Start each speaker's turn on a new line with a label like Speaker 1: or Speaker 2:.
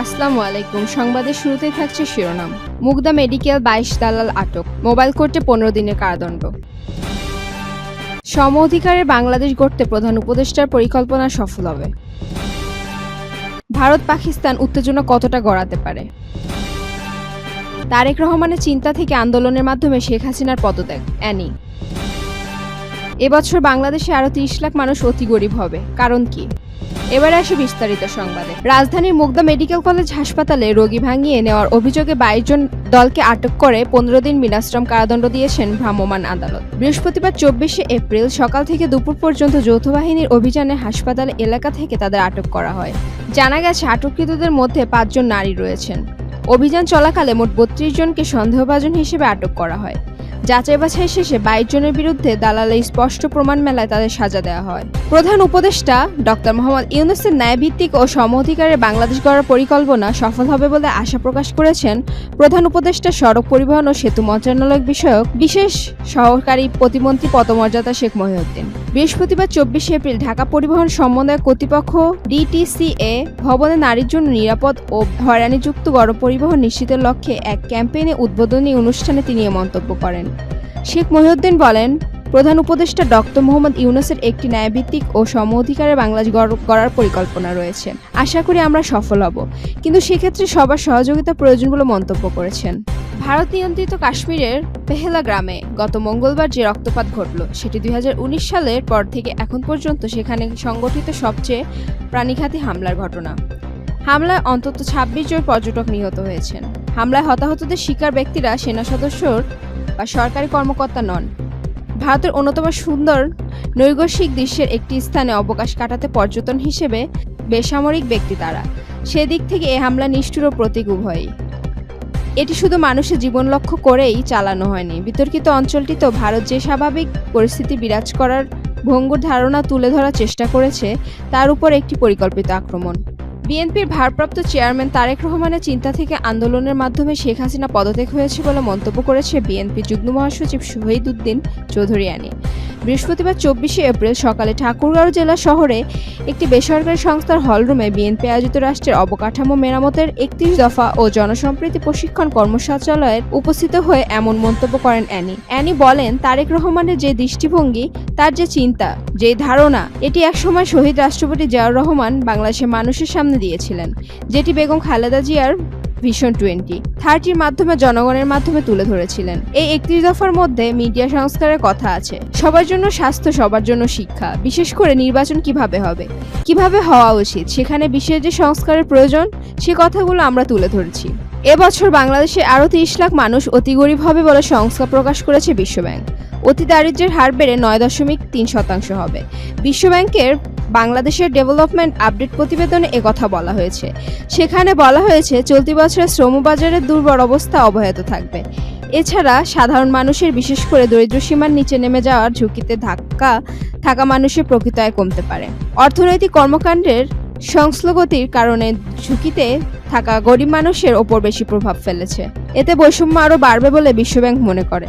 Speaker 1: আসসালামু আলাইকুম। সংবাদের শুরুতেই থাকছে শিরোনাম। মুগদা মেডিকেল বাইশ দালাল আটক, মোবাইল কোর্টে পনেরো দিনের কারাদণ্ড। সম অধিকারের বাংলাদেশ গড়তে প্রধান উপদেষ্টার পরিকল্পনা সফল হবে। ভারত পাকিস্তান উত্তেজনা কতটা গড়াতে পারে? তারেক রহমানের চিন্তা থেকে আন্দোলনের মাধ্যমে শেখ হাসিনার পদত্যাগ, অ্যানি। এবছর বাংলাদেশে আরও তিরিশ লাখ মানুষ অতি গরিব হবে। কারণ কি? এবারে আসে বিস্তারিত সংবাদে। রাজধানীর মুগদা মেডিকেল কলেজ হাসপাতালে রোগী ভাঙিয়ে নেওয়ার অভিযোগে বাইশ জন দলকে আটক করে পনেরো দিন বিনাশ্রম কারাদণ্ড দিয়েছেন ভ্রাম্যমাণ আদালত। বৃহস্পতিবার চব্বিশে এপ্রিল সকাল থেকে দুপুর পর্যন্ত যৌথ বাহিনীর অভিযানে হাসপাতাল এলাকা থেকে তাদের আটক করা হয়। জানা গেছে, আটককৃতদের মধ্যে পাঁচজন নারী রয়েছেন। অভিযান চলাকালে মোট বত্রিশ জনকে সন্দেহভাজন হিসেবে আটক করা হয়। যাচাই বাছাই শেষে বাইশ জনের বিরুদ্ধে দালালে স্পষ্ট প্রমাণ মেলায় তাদের সাজা দেওয়া হয়। প্রধান উপদেষ্টা ডক্টর মোহাম্মদ ইউনুসের ন্যায়ভিত্তিক ও সম অধিকারের বাংলাদেশ গড়ার পরিকল্পনা সফল হবে বলে আশা প্রকাশ করেছেন প্রধান উপদেষ্টা সড়ক পরিবহন ও সেতু মন্ত্রণালয় বিষয়ক বিশেষ সহকারী প্রতিমন্ত্রী পদমর্যাদা শেখ মহিউদ্দিন। বৃহস্পতিবার চব্বিশে এপ্রিল ঢাকা পরিবহন সমন্বয় কর্তৃপক্ষ ডিটিসিএ ভবনে নারীর জন্য নিরাপদ ও হয়রানিযুক্ত গণপরিবহন নিশ্চিতের লক্ষ্যে এক ক্যাম্পেইনে উদ্বোধনী অনুষ্ঠানে তিনি এ মন্তব্য করেন। শেখ মহিউদ্দিন বলেন, প্রধান উপদেষ্টা ডক্টর মোহাম্মদ ইউনুসের একটি ন্যায়ভিত্তিক ও সম অধিকারে বাংলাদেশ গড়ার পরিকল্পনা রয়েছে। আশা করি আমরা সফল হব। কিন্তু সেক্ষেত্রে সবার সহযোগিতা প্রয়োজন বলে মন্তব্য করেছেন। ভারত নিয়ন্ত্রিত কাশ্মীরের পেহেলা গ্রামে গত মঙ্গলবার যে রক্তপাত ঘটল, সেটি দুই হাজার উনিশ সালের পর থেকে এখন পর্যন্ত সেখানে সংগঠিত সবচেয়ে প্রাণীঘাতী হামলার ঘটনা। হামলায় অন্তত ছাব্বিশ জন পর্যটক নিহত হয়েছেন। হামলায় হতাহতদের শিকার ব্যক্তিরা সেনা সদস্যর বা সরকারি কর্মকর্তা নন। ভারতের অন্যতম সুন্দর নৈর্গশিক দৃশ্যের একটি স্থানে অবকাশ কাটাতে পর্যটন হিসেবে বেসামরিক ব্যক্তি তারা। সেদিক থেকে এ হামলা নিষ্ঠুর ও প্রতীক উভয়ই। এটি শুধু মানুষের জীবন লক্ষ্য করেই চালানো হয়নি। বিতর্কিত অঞ্চলটিতেও ভারত যে স্বাভাবিক পরিস্থিতি বিরাজ করার ভঙ্গুর ধারণা তুলে ধরার চেষ্টা করেছে, তার উপর একটি পরিকল্পিত আক্রমণ। বিএনপির ভারপ্রাপ্ত চেয়ারম্যান তারেক রহমানের চিন্তা থেকে আন্দোলনের মাধ্যমে শেখ হাসিনা পদত্যাগ হয়েছে বলে মন্তব্য করেছে বিএনপি যুগ্ম মহাসচিব শহীদ উদ্দিন চৌধুরিয়ানি বৃহস্পতিবার চব্বিশে এপ্রিল সকালে ঠাকুরগাঁও জেলা শহরে একটি বেসরকারি সংস্থার হলরুমে বিএনপি আয়োজিত রাষ্ট্রের অবকাঠামো মেরামতের একত্রিশ দফা ও জনসম্প্রীতি প্রশিক্ষণ কর্মশালায় উপস্থিত হয়ে এমন মন্তব্য করেন অ্যানি। অ্যানি বলেন, তারেক রহমানের যে দৃষ্টিভঙ্গি, তার যে চিন্তা, যে ধারণা, এটি একসময় শহীদ রাষ্ট্রপতি জিয়াউর রহমান বাংলাদেশের মানুষের সামনে দিয়েছিলেন, যেটি বেগম খালেদা জিয়ার ভিশন টোয়েন্টি থার্টির মাধ্যমে জনগণের মাধ্যমে তুলে ধরেছিলেন। এই একত্রিশ দফার মধ্যে মিডিয়া সংস্কারের কথা আছে। সবার জন্য স্বাস্থ্য, সবার জন্য শিক্ষা। বিশেষ করে নির্বাচন কীভাবে হবে? কীভাবে হওয়া উচিত? সেখানে বিশেষ যে সংস্কারের প্রয়োজন, সে কথাগুলো আমরা তুলে ধরেছি। এবছর বাংলাদেশে আরও তিরিশ লাখ মানুষ অতি গরিব হবে বলে সংস্থা প্রকাশ করেছে বিশ্বব্যাংক। অতি দারিদ্র্যের হার বেড়ে নয় দশমিক তিন শতাংশ হবে। বিশ্বব্যাংকের বাংলাদেশের ডেভেলপমেন্ট আপডেট প্রতিবেদনে একথা বলা হয়েছে। সেখানে বলা হয়েছে, চলতি বছরে শ্রমবাজারের দুর্বল অবস্থা অব্যাহত থাকবে। এছাড়া সাধারণ মানুষের বিশেষ করে দরিদ্র সীমার নিচে নেমে যাওয়ার ঝুঁকিতে ধাক্কা থাকা মানুষের প্রকৃত আয় কমতে পারে। অর্থনৈতিক কর্মকাণ্ডের সংশ্লগতির কারণে ঝুঁকিতে থাকা গরিব মানুষের ওপর বেশি প্রভাব ফেলেছে। এতে বৈষম্য আরও বাড়বে বলে বিশ্বব্যাংক মনে করে।